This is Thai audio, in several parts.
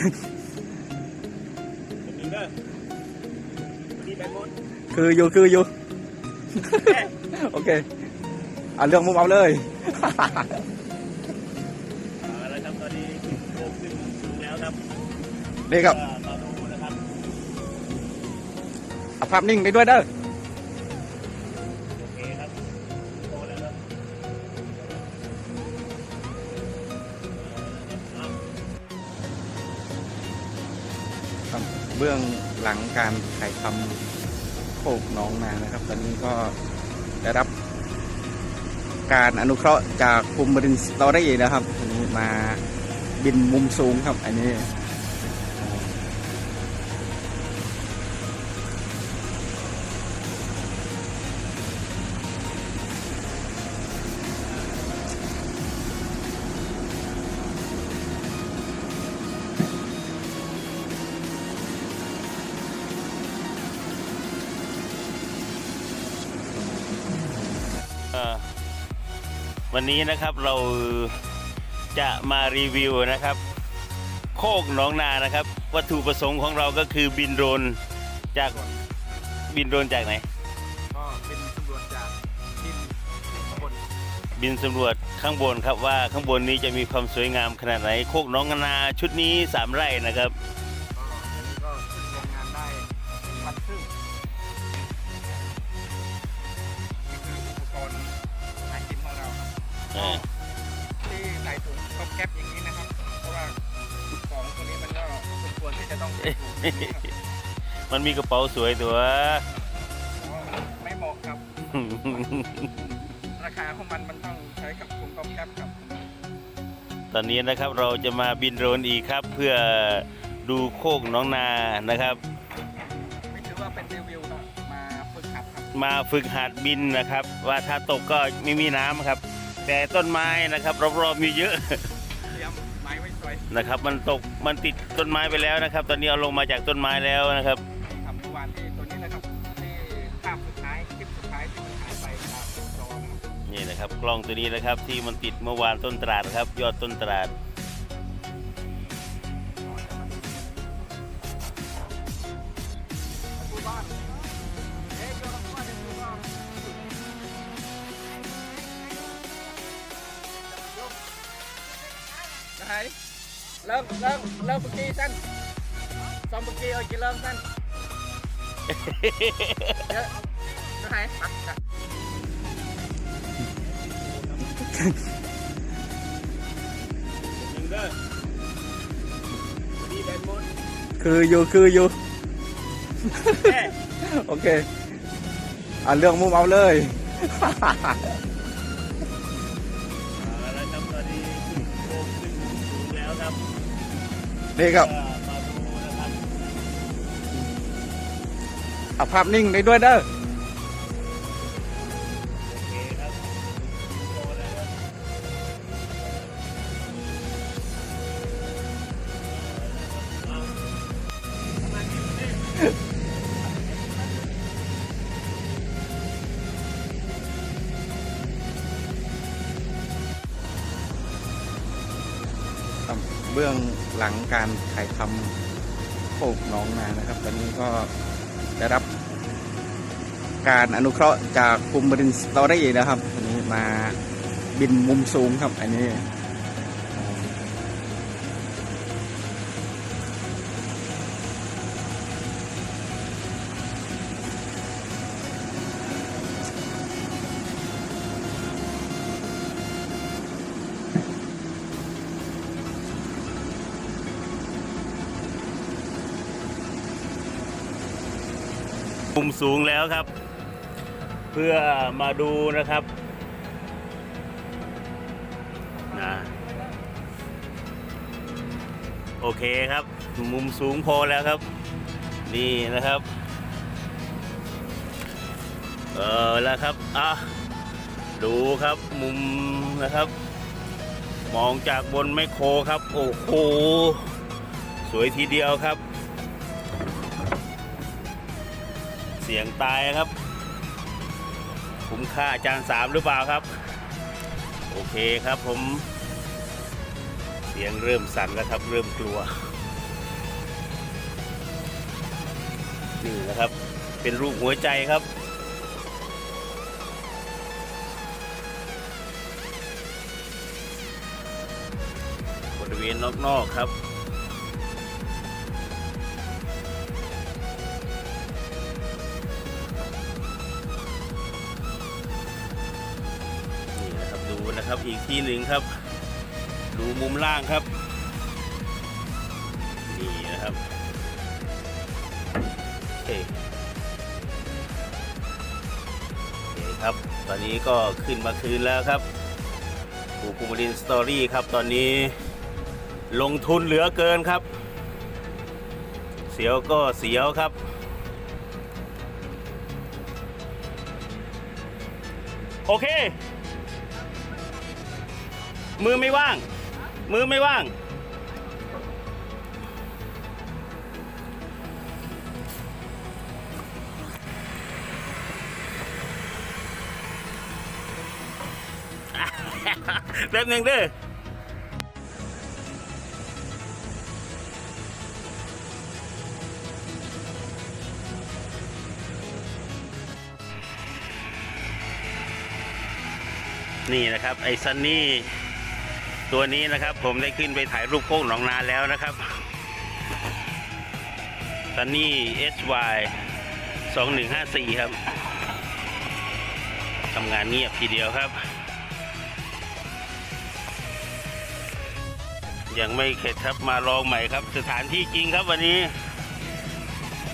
ค์มดคืออยู่คืออยู่โอเคอ่าเรื่องมุมเอาเลยเอาละครับตอนนี้โค้งขึ้นสูงแล้วครับนี่ครับเอ่อต่อดูนะครับเอาภาพนิ่งไปด้วยเด้อโอ เบื้องหลังการถ่ายทำโคกน้องนานะครับ ตอนนี้ก็ได้รับการอนุเคราะห์จากคุมบรินสตอรี่นะครับ มาบินมุมสูงครับ อันนี้ วันนี้นะครับเราจะมารีวิวนะครับ โคกหนองนานะครับ วัตถุประสงค์ของเราก็คือบินโดรนจากบินโดรนจากไหนก็เป็นตำรวจจากบินข้างบนบินสำรวจข้างบนครับว่าข้างบนนี้จะมีความสวยงามขนาดไหน โคกหน้องนาชุดนี้สามไร่นะครับ มันมีกระเป๋าสวยตัวเพราะว่ามันไม่เหมาะครับ ราคาของมันมันต้องใช้กับถุงก๊อบแก๊บครับ ตอนนี้นะครับเราจะมาบินโดรนอีกครับ เพื่อดูโคกหน้องนานะครับ ไม่ถือว่าเป็นรีวิวครับมาฝึกหัดครับ มาฝึกหัดบินนะครับ ว่าถ้าตกก็ไม่มีน้ำครับ แต่ต้นไม้นะครับรอบๆมีเยอะ นะครับ มันตกมันติดต้นไม้ไปแล้วนะครับ ตอนนี้เอาลงมาจากต้นไม้แล้วนะครับทำเมื่อวานที่ตัวนี้นะครับที่ภาพสุดท้ายคลิปสุดท้ายที่มันหายไปจากจอนะครับนี่นะครับกล้องตัวนี้นะครับที่มันติดเมื่อวานต้นตราดนะครับ ยอดต้นตราด Lơm, lơm, lơm bực kia xanh Xong bực kia ơi chị lơm xanh Dạ. Nó hay Bắt, bắt. ดึงเด้อนี่แบนมด คืออยู่คืออยู่ โอเคอ่าเรื่องมุมเอาเลย นี่ครับเอาภาพนิ่งไปด้วยเด้อโอเคครับโตแล้วครับ เบื้องหลังการถ่ายทำโคกน้องนานะครับ ตอนนี้ก็ได้รับการอนุเคราะห์จากกลุ่มบรินสตอรี่นะครับอันนี้มาบินมุมสูงครับ อันนี้ มุมสูงแล้วครับ เพื่อมาดูนะครับนะโอเคครับ มุมสูงพอแล้วครับ นี่นะครับเออแล้วครับอะดูครับมุมนะครับ มองจากบนไมโครครับ โอ้โหสวยทีเดียวครับ เสี่ยงตายครับ คุ้มค่าจานสามหรือเปล่าครับ โอเคครับผม เสียงเริ่มสั่นแล้วครับเริ่มกลัว นี่นะครับ เป็นรูปหัวใจครับบริเวณนอกๆครับ ครับ อีกที่หนึ่งครับดูมุมล่างครับ นี่นะครับโอเคโอเคครับ ตอนนี้ก็ขึ้นมาคืนแล้วครับปูปูมารินสตอรี่ครับ ตอนนี้ลงทุนเหลือเกินครับ เสียวก็เสียวครับโอเค มือไม่ว่าง มือไม่ว่าง แป๊บหนึ่งเด้อนี่นะครับ ไอ้ซันนี่ ตัวนี้นะครับผมได้ขึ้นไปถ่ายรูปโค้งหนองนาแล้วนะครับซันนี่ SY 2154 ครับทำงานเงียบทีเดียวครับ ยังไม่เข็ดครับมาลองใหม่ครับ สถานที่จริงครับวันนี้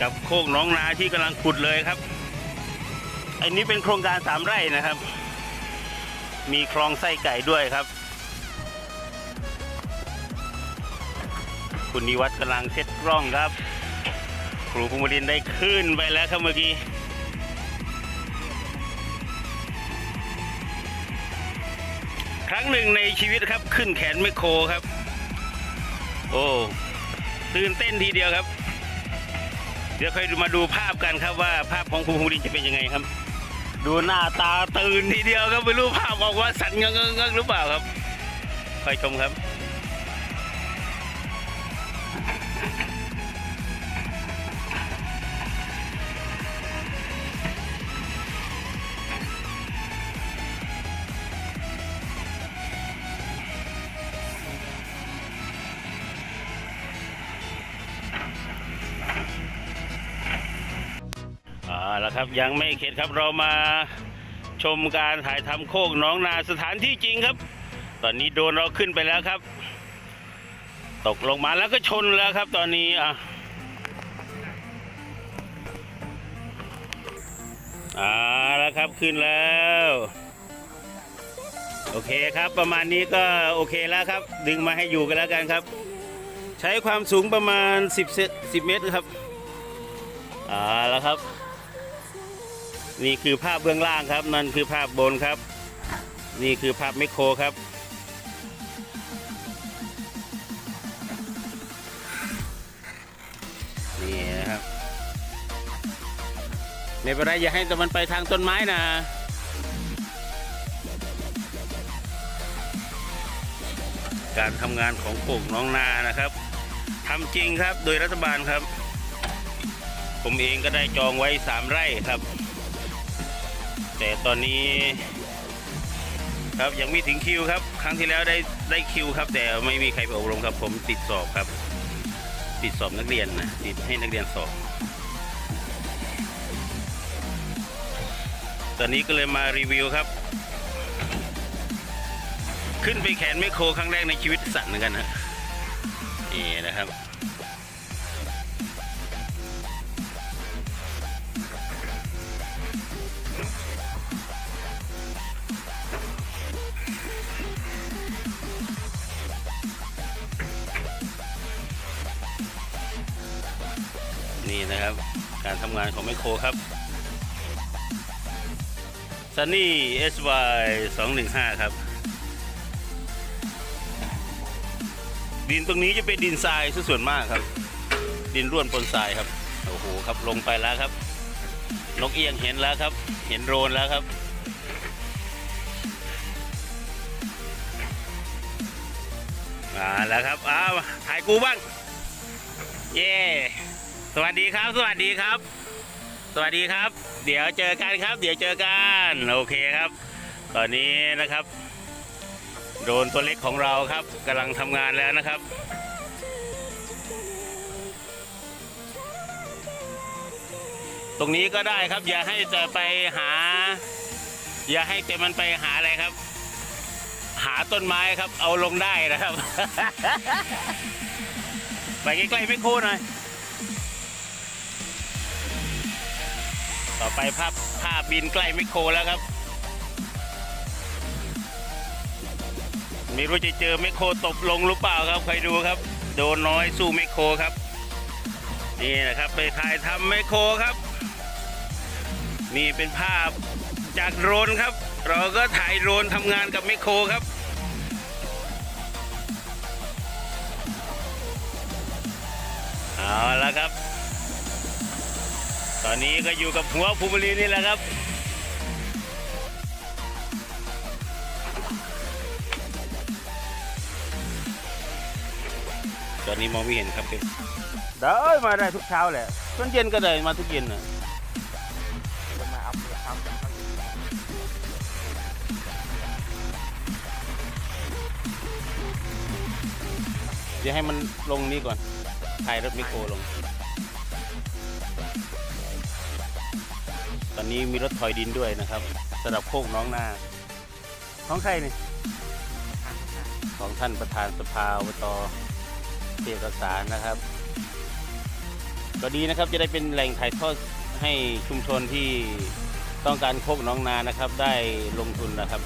กับโคกหน้องนาที่กำลังขุดเลยครับ อันนี้เป็นโครงการสามไร่นะครับ มีคลองไส้ไก่ด้วยครับ คุณนิวัฒน์กำลังเซ็ตกล้องครับ ครูภูมิดินได้ขึ้นไปแล้วครับเมื่อกี้ครั้งหนึ่งในชีวิตครับขึ้นแขนไมโครครับ โอ้ตื่นเต้นทีเดียวครับ เดี๋ยวค่อยมาดูภาพกันครับว่าภาพของครูภูมิดินจะเป็นยังไงครับ ดูหน้าตาตื่นทีเดียวครับไม่รู้ภาพออกว่าสั่นเงงๆหรือเปล่าครับคอยชมครับ ครับยังไม่เข็ดครับเรามาชมการถ่ายทำโคกน้องนาสถานที่จริงครับ ตอนนี้โดนเราขึ้นไปแล้วครับ ตกลงมาแล้วก็ชนแล้วครับ ตอนนี้อะอ่าแล้วครับขึ้นแล้ว โอเคครับประมาณนี้ก็โอเคแล้วครับ ดึงมาให้อยู่กันแล้วกันครับ ใช้ความสูงประมาณ 10เซน10เมตรครับอ่าแล้วครับ นี่คือภาพเบื้องล่างครับ นั่นคือภาพบนครับ นี่คือภาพไมโครครับ นี่นะครับไม่เป็นไรอย่าให้แต่มันไปทางต้นไม้นะการทำงานของโป่งน้องนานะครับทำจริงครับโดยรัฐบาลครับ ผมเองก็ได้จองไว้สามไร่ครับ แต่ตอนนี้ ครับยังไม่ถึงคิวครับ ครั้งที่แล้วได้ได้คิวครับ แต่ไม่มีใครไปอบรมครับ ผมติดสอบครับ ติดสอบนักเรียนนะติดให้นักเรียนสอบ ตอนนี้ก็เลยมารีวิวครับ ขึ้นไปแขนไมโครครั้งแรกในชีวิตสั่นเหมือนกันนะนี่นะครับ นี่นะครับ การทำงานของไมโครครับ Sunny SY 215 ครับ ดินตรงนี้จะเป็นดินทรายส่วนมากครับ ดินร่วนปนทรายครับ โอ้โหครับลงไปแล้วครับ นกเอียงเห็นแล้วครับ เห็นโรนแล้วครับอ่าแล้วครับ อ้าวถ่ายกูบ้าง เย้ สวัสดีครับ สวัสดีครับ สวัสดีครับ เดี๋ยวเจอกันครับ เดี๋ยวเจอกันโอเคครับ ตอนนี้นะครับโดนตัวเล็กของเราครับกำลังทำงานแล้วนะครับตรงนี้ก็ได้ครับ อย่าให้จะไปหา อย่าให้แต่มันไปหาอะไรครับ หาต้นไม้ครับ เอาลงได้นะครับ ไปใกล้ๆไม่โค่หน่อย ต่อไปภาพภาพบินใกล้ไมโครแล้วครับ ไม่รู้จะเจอไมโครตบลงหรือเปล่าครับใครดูครับ โดนน้อยสู้ไมโครครับ นี่นะครับไปถ่ายทำไมโครครับ นี่เป็นภาพจากโดรนครับ เราก็ถ่ายโดรนทำงานกับไมโครครับเอาละครับ ตอนนี้ก็อยู่กับหัวภูมิลีนี่แหละครับ ตอนนี้มองไม่เห็นครับเป็นได้มาได้ทุกเช้าแหละตอนเย็นก็ได้มาทุกเย็นนะจะมาอัพทำกันเดี๋ยวให้มันลงนี้ก่อนถ่ายรถมิโครลง ตอนนี้มีรถถอยดินด้วยนะครับสำหรับโคกน้องนาของใครนี่ของท่านประธานสภาอบตเอกสารนะครับก็ดีนะครับจะได้เป็นแหล่งถ่ายทอดให้ชุมชนที่ต้องการโคกน้องนานะครับ ได้ลงทุนนะครับ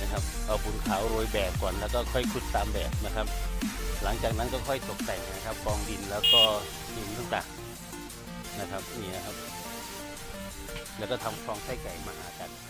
นะครับเอาปูนขาวโรยแบบก่อนแล้วก็ค่อยขุดตามแบบนะครับ หลังจากนั้นก็ค่อยตกแต่งนะครับกองดินแล้วก็หินต่างๆ นะครับนี่นะครับ แล้วก็ทำคลองไส้ไก่มาหากันนะ